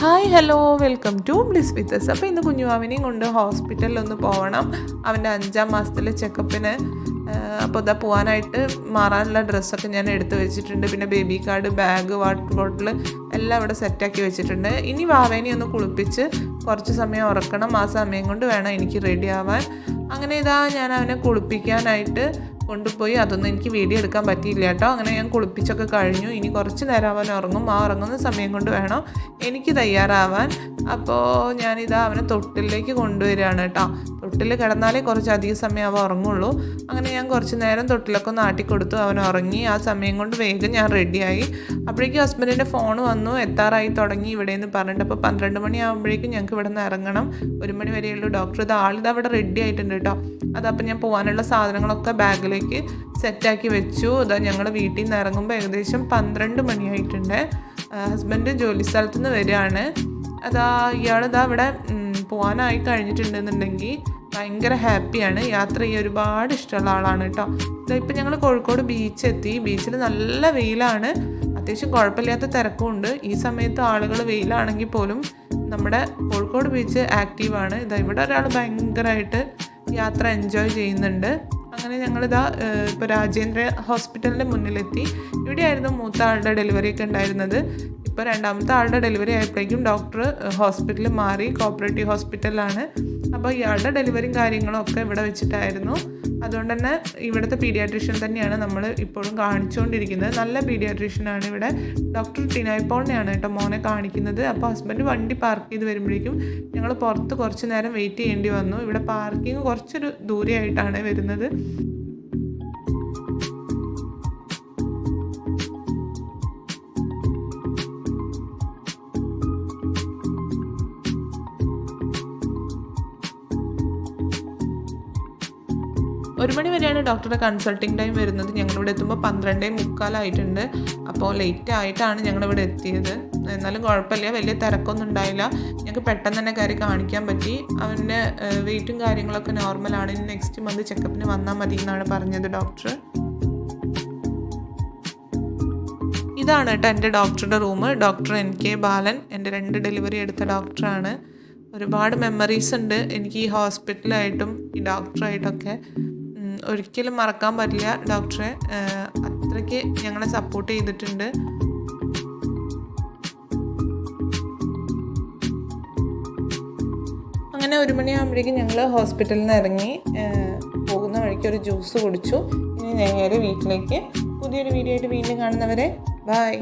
Hi hello welcome to bliss with us അപ്പോൾ ഇന്ന് കുഞ്ഞുമാവിനെയും കൊണ്ട് ഹോസ്പിറ്റലിൽ ഒന്ന് പോകണം അവന്റെ അഞ്ചാം മാസത്തിലെ ചെക്കപ്പിന് അപ്പോൾ ഇതാ പോകാനായിട്ട് മാറാനുള്ള ഡ്രസ്സൊക്കെ ഞാൻ എടുത്തു വെച്ചിട്ടുണ്ട്. പിന്നെ baby card bag water bottle എല്ലാം ഇവിടെ സെറ്റാക്കി വെച്ചിട്ടുണ്ട്. ഇനി വാവേനെ ഒന്ന് കുളിപ്പിച്ച് കുറച്ച് സമയം ഉറക്കണം. ആ സമയം കൊണ്ട് വേണം എനിക്ക് റെഡി ആവാൻ. അങ്ങനെ ഇതാ ഞാൻ അവനെ കുളിപ്പിക്കാനായിട്ട് കൊണ്ടുപോയി. അതൊന്നും എനിക്ക് വീഡിയോ എടുക്കാൻ പറ്റിയില്ല കേട്ടോ. അങ്ങനെ ഞാൻ കുളിപ്പിച്ചൊക്കെ കഴിഞ്ഞു. ഇനി കുറച്ച് നേരം അവൻ ഉറങ്ങും. ആ ഉറങ്ങുന്ന സമയം കൊണ്ട് വേണം എനിക്ക് തയ്യാറാവാൻ. അപ്പോൾ ഞാനിതാ അവനെ തൊട്ടിലേക്ക് കൊണ്ടുവരികയാണ് കേട്ടോ. തൊട്ടിൽ കിടന്നാലേ കുറച്ച് അധിക സമയം അവൻ ഉറങ്ങുള്ളൂ. അങ്ങനെ ഞാൻ കുറച്ച് നേരം തൊട്ടിലൊക്കെ ഒന്ന് ആട്ടിക്കൊടുത്തു. അവൻ ഉറങ്ങി. ആ സമയം കൊണ്ട് വേഗം ഞാൻ റെഡിയായി. അപ്പോഴേക്കും ഹസ്ബൻഡിന്റെ ഫോൺ വന്നു. എത്താറായി തുടങ്ങി ഇവിടെ നിന്ന് പറഞ്ഞിട്ട്. അപ്പോൾ പന്ത്രണ്ട് മണിയാകുമ്പോഴേക്കും ഞങ്ങൾക്ക് ഇവിടെ നിന്ന് ഇറങ്ങണം. ഒരു മണി വരെയുള്ളൂ. ഡോക്ടർ ഇത് ആളിത് അവിടെ റെഡി ആയിട്ടുണ്ട് കേട്ടോ. അതപ്പോൾ ഞാൻ പോകാനുള്ള സാധനങ്ങളൊക്കെ ബാഗിലേക്ക് സെറ്റാക്കി വെച്ചു. ഇതാ ഞങ്ങൾ വീട്ടിൽ നിന്ന് ഇറങ്ങുമ്പോൾ ഏകദേശം പന്ത്രണ്ട് മണിയായിട്ടുണ്ട്. ഹസ്ബൻഡ് ജോലി സ്ഥലത്തുനിന്ന് വരികയാണ്. അതാ ഇയാളിതാ ഇവിടെ പോകാനായി കഴിഞ്ഞിട്ടുണ്ടെന്നുണ്ടെങ്കിൽ ഭയങ്കര ഹാപ്പിയാണ്. യാത്ര ചെയ്യാൻ ഒരുപാട് ഇഷ്ടമുള്ള ആളാണ് കേട്ടോ. ഇപ്പം ഞങ്ങൾ കോഴിക്കോട് ബീച്ച് എത്തി ബീച്ചിൽ നല്ല വെയിലാണ്. അത്യാവശ്യം കുഴപ്പമില്ലാത്ത തിരക്കുമുണ്ട്. ഈ സമയത്ത് ആളുകൾ വെയിലാണെങ്കിൽ പോലും നമ്മുടെ കോഴിക്കോട് ബീച്ച് ആക്റ്റീവാണ്. ഇതാ ഇവിടെ ഒരാൾ ഭയങ്കരമായിട്ട് യാത്ര എൻജോയ് ചെയ്യുന്നുണ്ട്. അങ്ങനെ ഞങ്ങളിതാ ഇപ്പോൾ രാജേന്ദ്ര ഹോസ്പിറ്റലിന്റെ മുന്നിലെത്തി. ഇവിടെയായിരുന്നു മൂത്ത ആളുടെ ഡെലിവറി ഒക്കെ ഉണ്ടായിരുന്നത്. ഇപ്പോൾ രണ്ടാമത്തെ ആളുടെ ഡെലിവറി ആയപ്പോഴേക്കും ഡോക്ടർ ഹോസ്പിറ്റലിൽ മാറി കോപ്പറേറ്റീവ് ഹോസ്പിറ്റലിലാണ് അപ്പോൾ ഇയാളുടെ ഡെലിവറിയും കാര്യങ്ങളും ഒക്കെ ഇവിടെ വെച്ചിട്ടായിരുന്നു. അതുകൊണ്ട് തന്നെ ഇവിടുത്തെ പീഡിയാട്രീഷ്യൻ തന്നെയാണ് നമ്മൾ ഇപ്പോഴും കാണിച്ചുകൊണ്ടിരിക്കുന്നത് നല്ല പീഡിയാട്രീഷ്യനാണ് ഇവിടെ. ഡോക്ടർ ടിനായ്പോളിനെയാണ് കേട്ടോ മോനെ കാണിക്കുന്നത്. അപ്പോൾ ഹസ്ബൻഡ് വണ്ടി പാർക്ക് ചെയ്ത് വരുമ്പോഴേക്കും ഞങ്ങൾ പുറത്ത് കുറച്ച് നേരം വെയിറ്റ് ചെയ്യേണ്ടി വന്നു. ഇവിടെ പാർക്കിംഗ് കുറച്ചൊരു ദൂരെയായിട്ടാണ് വരുന്നത്. ഒരു മണി വരെയാണ് ഡോക്ടറുടെ കൺസൾട്ടിങ് ടൈം വരുന്നത്. ഞങ്ങളിവിടെ എത്തുമ്പോൾ പന്ത്രണ്ടേ മുക്കാലായിട്ടുണ്ട് അപ്പോൾ ലേറ്റ് ആയിട്ടാണ് ഞങ്ങളിവിടെ എത്തിയത്. എന്നാലും കുഴപ്പമില്ല. വലിയ തിരക്കൊന്നും ഉണ്ടായില്ല. ഞങ്ങൾക്ക് പെട്ടെന്ന് തന്നെ കയറി കാണിക്കാൻ പറ്റി. അവന്റെ വെയിറ്റും കാര്യങ്ങളൊക്കെ നോർമലാണ് ഇനി നെക്സ്റ്റ് മന്ത് ചെക്കപ്പിന് വന്നാൽ മതി എന്നാണ് പറഞ്ഞത് ഡോക്ടർ ഇതാണ് കേട്ടോ എന്റെ ഡോക്ടറുടെ room doctor N K Balan എന്റെ രണ്ട് ഡെലിവറി എടുത്ത ഡോക്ടറാണ് ഒരുപാട് മെമ്മറീസ് ഉണ്ട്. എനിക്ക് ഈ ഹോസ്പിറ്റലായിട്ടും ഈ ഡോക്ടറായിട്ടൊക്കെ ഒരിക്കലും മറക്കാൻ പറ്റില്ല ഡോക്ടറെ. അത്രയ്ക്ക് ഞങ്ങളെ സപ്പോർട്ട് ചെയ്തിട്ടുണ്ട്. അങ്ങനെ ഒരു മണിയാകുമ്പോഴേക്കും ഞങ്ങൾ ഹോസ്പിറ്റലിൽ നിന്ന് ഇറങ്ങി പോകുന്ന വഴിക്ക് ഒരു ജ്യൂസ് കുടിച്ചു. ഇനി നേരെ വീട്ടിലേക്ക് പുതിയൊരു വീഡിയോ ആയിട്ട് വീണ്ടും കാണുന്നവരെ ബായ്